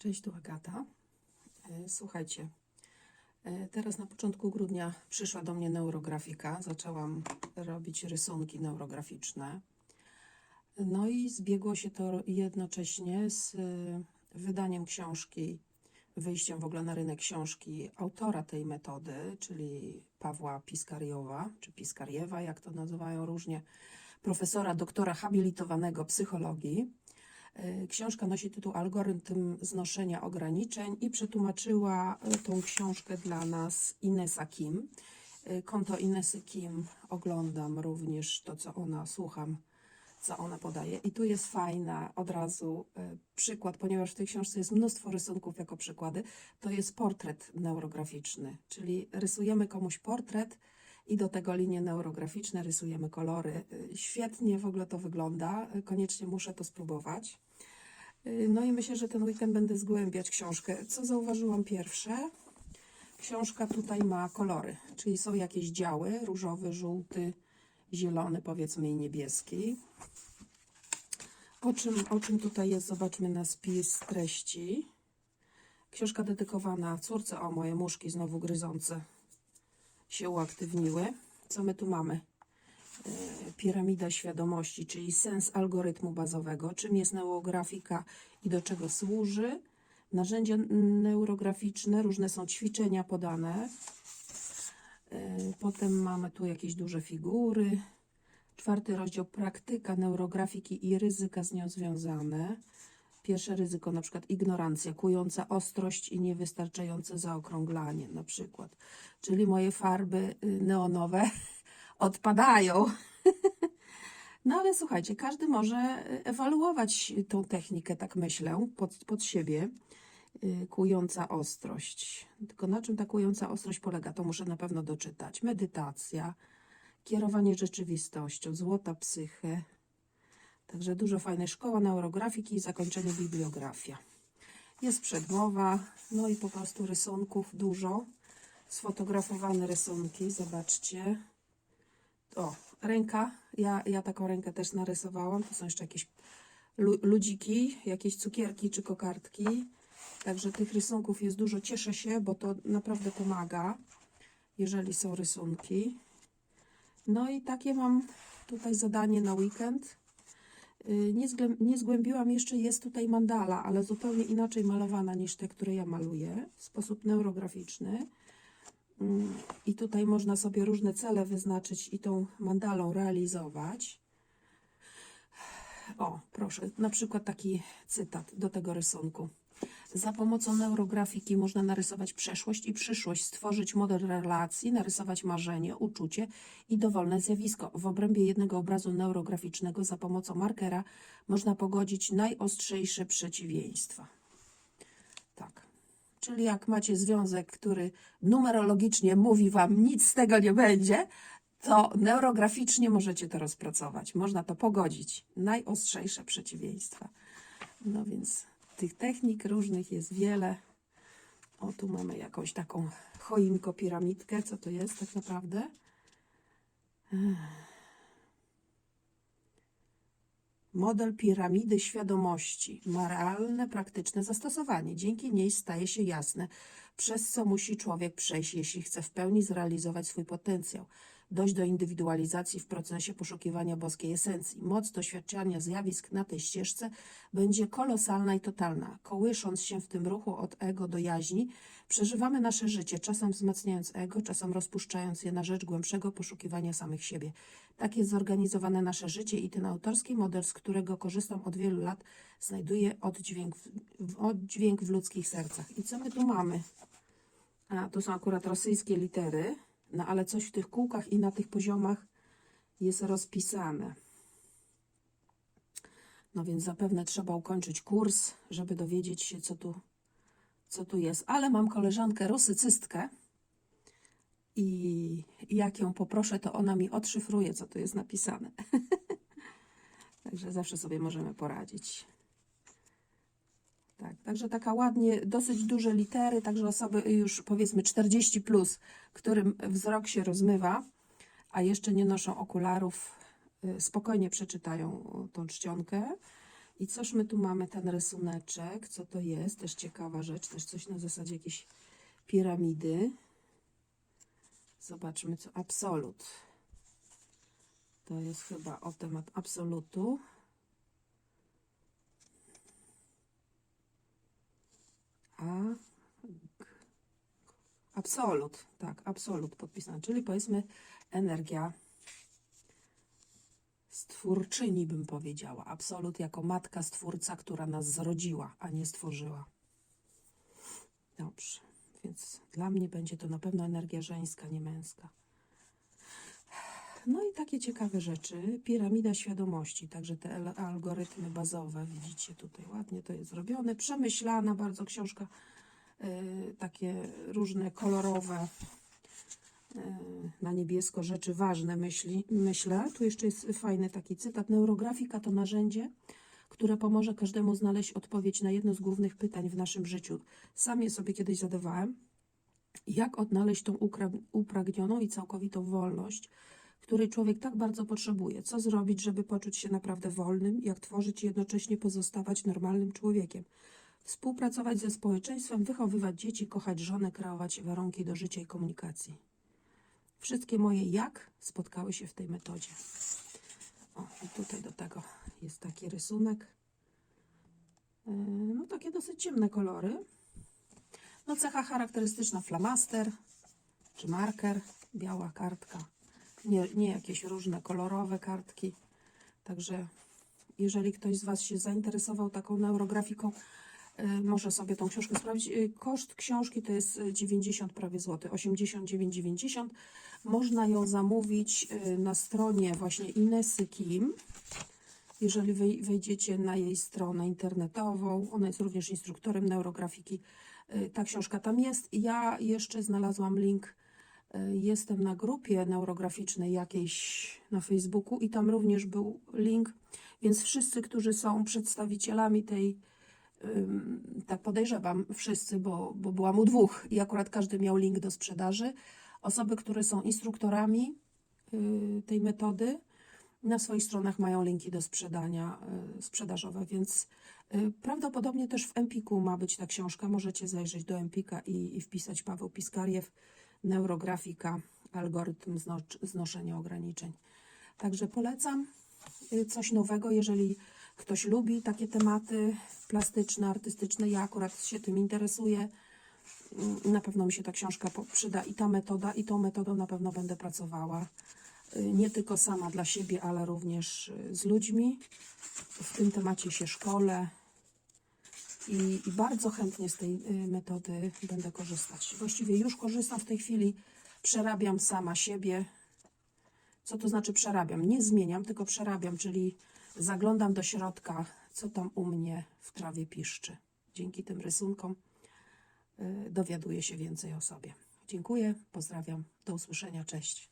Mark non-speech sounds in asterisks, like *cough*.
Cześć, tu Agata. E, Słuchajcie, e, teraz na początku grudnia przyszła do mnie neurografika. Zaczęłam robić rysunki neurograficzne. No i zbiegło się to jednocześnie z e, wydaniem książki, wyjściem w ogóle na rynek książki autora tej metody, czyli Pawła Piskariowa, czy Piskariewa, jak to nazywają różnie, profesora, doktora habilitowanego psychologii. E, Książka nosi tytuł Algorytm znoszenia ograniczeń i przetłumaczyła e, tą książkę dla nas Inesa Kim. E, Konto Inesy Kim oglądam również to, co ona, słucham, co ona podaje. I tu jest fajna od razu przykład, ponieważ w tej książce jest mnóstwo rysunków jako przykłady. To jest portret neurograficzny, czyli rysujemy komuś portret i do tego linie neurograficzne, rysujemy kolory. Y, Świetnie w ogóle to wygląda. Y, Koniecznie muszę to spróbować. Y, No i myślę, że ten weekend będę zgłębiać książkę. Co zauważyłam pierwsze? Książka tutaj ma kolory, czyli są jakieś działy, różowy, żółty, zielony, powiedzmy i niebieski. O czym, o czym tutaj jest? Zobaczmy na spis treści. Książka dedykowana córce, o moje muszki znowu gryzące się uaktywniły. Co my tu mamy? E, Piramida świadomości, czyli sens algorytmu bazowego, czym jest neurografika i do czego służy. Narzędzia neurograficzne, różne są ćwiczenia podane. E, Potem mamy tu jakieś duże figury. Czwarty rozdział praktyka neurografiki i ryzyka z nią związane. Pierwsze ryzyko, na przykład ignorancja, kująca ostrość i niewystarczające zaokrąglanie, na przykład. Czyli moje farby y, neonowe *laughs* odpadają. *laughs* No ale słuchajcie, każdy może y, ewaluować tą technikę, tak myślę, pod, pod siebie. Y, Kująca ostrość. Tylko na czym ta kująca ostrość polega? To muszę na pewno doczytać. Medytacja, kierowanie rzeczywistością, złota psychę, Także dużo fajnej szkoła neurografiki i zakończenie bibliografia. Jest przedmowa, no i po prostu rysunków dużo. Sfotografowane rysunki, zobaczcie. O, ręka. Ja, ja taką rękę też narysowałam. To są jeszcze jakieś lu ludziki, jakieś cukierki czy kokardki. Także tych rysunków jest dużo. Cieszę się, bo to naprawdę pomaga, jeżeli są rysunki. No i takie mam tutaj zadanie na weekend. Y, Nie, zgłębiłam jeszcze, jest tutaj mandala, ale zupełnie inaczej malowana niż te, które ja maluję, w sposób neurograficzny. Mm, I tutaj można sobie różne cele wyznaczyć i tą mandalą realizować. O, proszę, na przykład taki cytat do tego rysunku. Za pomocą neurografiki można narysować przeszłość i przyszłość, stworzyć model relacji, narysować marzenie, uczucie i dowolne zjawisko. W obrębie jednego obrazu neurograficznego za pomocą markera można pogodzić najostrzejsze przeciwieństwa. Tak. Czyli jak macie związek, który numerologicznie mówi wam nic z tego nie będzie, to neurograficznie możecie to rozpracować. Można to pogodzić. Najostrzejsze przeciwieństwa. No więc tych technik różnych jest wiele. O, tu mamy jakąś taką choinko piramidkę. Co to jest tak naprawdę? Model piramidy świadomości ma realne, praktyczne zastosowanie. Dzięki niej staje się jasne, przez co musi człowiek przejść, jeśli chce w pełni zrealizować swój potencjał, dojść do indywidualizacji w procesie poszukiwania boskiej esencji. Moc doświadczania zjawisk na tej ścieżce będzie kolosalna i totalna. Kołysząc się w tym ruchu od ego do jaźni, przeżywamy nasze życie, czasem wzmacniając ego, czasem rozpuszczając je na rzecz głębszego poszukiwania samych siebie. Tak jest zorganizowane nasze życie i ten autorski model, z którego korzystam od wielu lat, znajduje oddźwięk w, oddźwięk w ludzkich sercach. I co my tu mamy? A, to są akurat rosyjskie litery, no ale coś w tych kółkach i na tych poziomach jest rozpisane. No więc zapewne trzeba ukończyć kurs, żeby dowiedzieć się, co tu, co tu jest. Ale mam koleżankę rusycystkę i jak ją poproszę, to ona mi odszyfruje, co tu jest napisane. *laughs* Także zawsze sobie możemy poradzić. Tak, także taka ładnie, dosyć duże litery, także osoby już powiedzmy 40 plus, którym wzrok się rozmywa, a jeszcze nie noszą okularów, y, spokojnie przeczytają tą czcionkę I coż my tu mamy ten rysuneczek? Co to jest? Też ciekawa rzecz, też coś na zasadzie jakiejś piramidy. Zobaczmy, co absolut. To jest chyba o temat absolutu. A absolut, tak, absolut podpisane, czyli powiedzmy energia stwórczyni, bym powiedziała. Absolut jako matka stwórca, która nas zrodziła, a nie stworzyła. Dobrze, więc dla mnie będzie to na pewno energia żeńska, nie męska. No i takie ciekawe rzeczy. Piramida świadomości, także te al- algorytmy bazowe, widzicie tutaj ładnie to jest zrobione. Przemyślana bardzo książka, takie różne kolorowe, y, na niebiesko rzeczy ważne myśli, myślę. Tu jeszcze jest fajny taki cytat. Neurografika to narzędzie, które pomoże każdemu znaleźć odpowiedź na jedno z głównych pytań w naszym życiu. Sam je sobie kiedyś zadawałem. Jak odnaleźć tą upragnioną i całkowitą wolność, której człowiek tak bardzo potrzebuje? Co zrobić, żeby poczuć się naprawdę wolnym? Jak tworzyć i jednocześnie pozostawać normalnym człowiekiem? Współpracować ze społeczeństwem, wychowywać dzieci, kochać żonę, kreować warunki do życia i komunikacji. Wszystkie moje jak spotkały się w tej metodzie. O, i tutaj do tego jest taki rysunek. Yy, No, takie dosyć ciemne kolory. No, cecha charakterystyczna flamaster czy marker, biała kartka. Nie, nie jakieś różne kolorowe kartki. Także jeżeli ktoś z Was się zainteresował taką neurografiką, y, może sobie tą książkę sprawdzić. Y, Koszt książki to jest y, 90 prawie złoty, 89,90. Można ją zamówić y, na stronie właśnie Inesy Kim. Jeżeli wej- wejdziecie na jej stronę internetową, ona jest również instruktorem neurografiki, y, ta książka tam jest. Ja jeszcze znalazłam link, y, jestem na grupie neurograficznej jakiejś na Facebooku i tam również był link, więc wszyscy, którzy są przedstawicielami tej, tak podejrzewam, wszyscy, bo, bo byłam u dwóch i akurat każdy miał link do sprzedaży, osoby, które są instruktorami y, tej metody, na swoich stronach mają linki do sprzedania y, sprzedażowe, więc y, prawdopodobnie też w Empiku ma być ta książka. Możecie zajrzeć do Empika i, i wpisać Paweł Piskariew, neurografika, algorytm zno, znoszenia ograniczeń. Także polecam coś nowego, jeżeli ktoś lubi takie tematy plastyczne, artystyczne. Ja akurat się tym interesuję. Mm, Na pewno mi się ta książka przyda i ta metoda, i tą metodą na pewno będę pracowała. Y, Nie tylko sama dla siebie, ale również y, z ludźmi. W tym temacie się szkolę i, i bardzo chętnie z tej y, metody będę korzystać. Właściwie już korzystam w tej chwili, przerabiam sama siebie. Co to znaczy przerabiam? Nie zmieniam, tylko przerabiam, czyli zaglądam do środka, co tam u mnie w trawie piszczy. Dzięki tym rysunkom y, dowiaduję się więcej o sobie. Dziękuję, pozdrawiam, do usłyszenia, cześć.